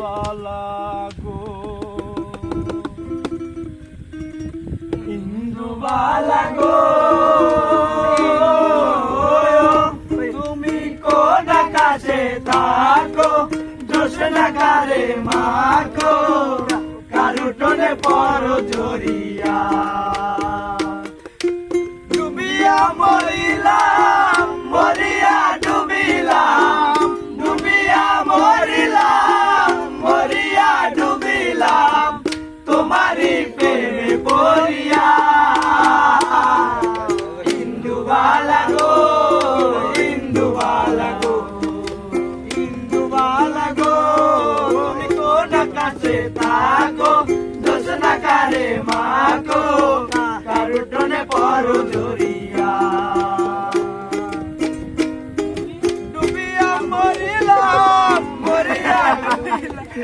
ইন্দুবালা গো ইন্দুবালা গো তুমি কোন আকাশে থাকো জোসনা কারে মাখো কারুটনে পর জড়িয়া ডুবিয়া মরিলাম আকাশে তাকো দোষ না কারে মাকো কারুটনে পর জোরে